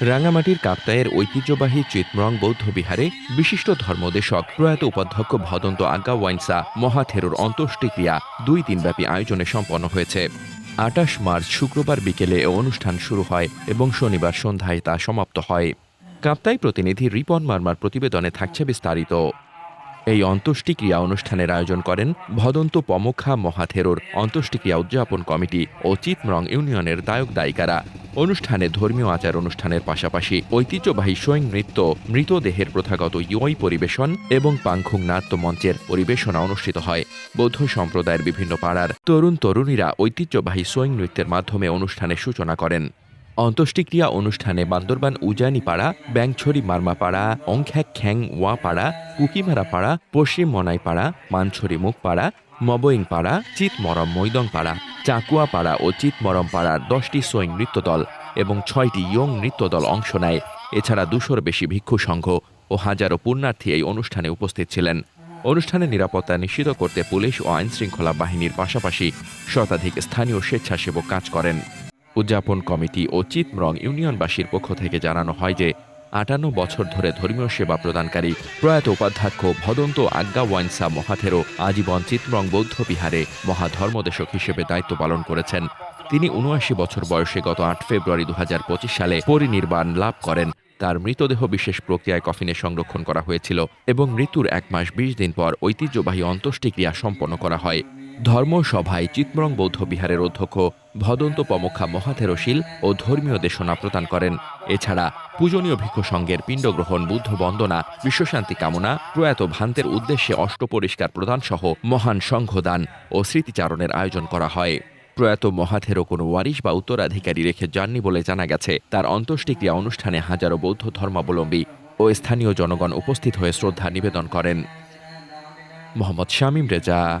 রাঙামাটির কাপ্তায়ের ঐতিহ্যবাহী চিতমরং বৌদ্ধ বিহারে বিশিষ্ট ধর্মদেশক প্রয়াত উপাধ্যক্ষ ভদন্ত আজ্ঞা ওয়াইনসা মহাথেরোর অন্ত্যেষ্টিক্রিয়া দুই দিনব্যাপী আয়োজনে সম্পন্ন হয়েছে। আটাশ মার্চ শুক্রবার বিকেলে এ অনুষ্ঠান শুরু হয় এবং শনিবার সন্ধ্যায় তা সমাপ্ত হয়। কাপ্তাই প্রতিনিধি রিপন মার্মার প্রতিবেদনে থাকছে বিস্তারিত। এই অন্ত্যেষ্টিক্রিয়া অনুষ্ঠানের আয়োজন করেন ভদন্ত পমখা মহাথেরোর অন্ত্যেষ্টিক্রিয়া উদযাপন কমিটি ও চিতমরং ইউনিয়নের দায়ক দায়িকারা। অনুষ্ঠানে ধর্মীয় আচার অনুষ্ঠানের পাশাপাশি ঐতিহ্যবাহী স্বয়ং নৃত্য, মৃতদেহের প্রথাগত ইয়ই পরিবেশন এবং পাংখুং নাট্য মঞ্চের পরিবেশনা অনুষ্ঠিত হয়। বৌদ্ধ সম্প্রদায়ের বিভিন্ন পাড়ার তরুণ তরুণীরা ঐতিহ্যবাহী স্বয়ং নৃত্যের মাধ্যমে অনুষ্ঠানের সূচনা করেন। অন্ত্যেষ্টিক্রিয়া অনুষ্ঠানে বান্দরবান উজানি পাড়া, ব্যাংছড়ি মারমাপাড়া অংখ্যাক খ্যাং ওয়া পাড়া, কুকিমারা পাড়া, পশ্চিম মনাই পাড়া, মানছড়ি মুখ মবইং পাড়া চিতমরম মৈদং পাড়া চাকুয়া পাড়া ও চিতমরম পাড়ার দশটি সোয়িং নৃত্যদল এবং ছয়টি ইয়ং নৃত্যদল অংশ নেয়। এছাড়া দুশোর বেশি ভিক্ষু সংঘ ও হাজারো পুণ্যার্থী এই অনুষ্ঠানে উপস্থিত ছিলেন। অনুষ্ঠানে নিরাপত্তা নিশ্চিত করতে পুলিশ ও আইনশৃঙ্খলা বাহিনীর পাশাপাশি শতাধিক স্থানীয় স্বেচ্ছাসেবক কাজ করেন। উদযাপন কমিটি ও চিতমরং ইউনিয়নবাসীর পক্ষ থেকে জানানো হয় যে আটান্ন বছর ধরে ধর্মীয় সেবা প্রদানকারী প্রয়াত উপাধ্যক্ষ ভদন্ত আজ্ঞা ওয়াইনসা মহাথেরো আজীবন চিতমরং বৌদ্ধ বিহারে মহাধর্মদেশক হিসেবে দায়িত্ব পালন করেছেন। তিনি উনআশি বছর বয়সে গত আট ফেব্রুয়ারি দু হাজার পঁচিশ সালে পরিনির্বাণ লাভ করেন। তার মৃতদেহ বিশেষ প্রক্রিয়ায় কফিনে সংরক্ষণ করা হয়েছিল এবং মৃত্যুর এক মাস বিশ দিন পর ঐতিহ্যবাহী অন্ত্যেষ্টিক্রিয়া সম্পন্ন করা হয়। ধর্মসভায় চিতমরং বৌদ্ধ বিহারের অধ্যক্ষ ভদন্ত পমক্ষা মহাথেরশীল ও ধর্মীয় দেশনা প্রদান করেন। এছাড়া পূজনীয় ভিক্ষু সংঘের পিণ্ডগ্রহণ, বুদ্ধ বন্দনা, বিশ্বশান্তি কামনা, প্রয়াত ভান্তের উদ্দেশ্যে অষ্টপরিষ্কার প্রদান সহ মহান সংঘদান ও স্মৃতিচারণের আয়োজন করা হয়। প্রয়াত মহাথেরও কোনো ওয়ারিশ বা উত্তরাধিকারী রেখে যাননি বলে জানা গেছে। তার অন্ত্যেষ্টিক্রিয়া অনুষ্ঠানে হাজারো বৌদ্ধ ধর্মাবলম্বী ও স্থানীয় জনগণ উপস্থিত হয়ে শ্রদ্ধা নিবেদন করেন। মোহাম্মদ শামীম রেজা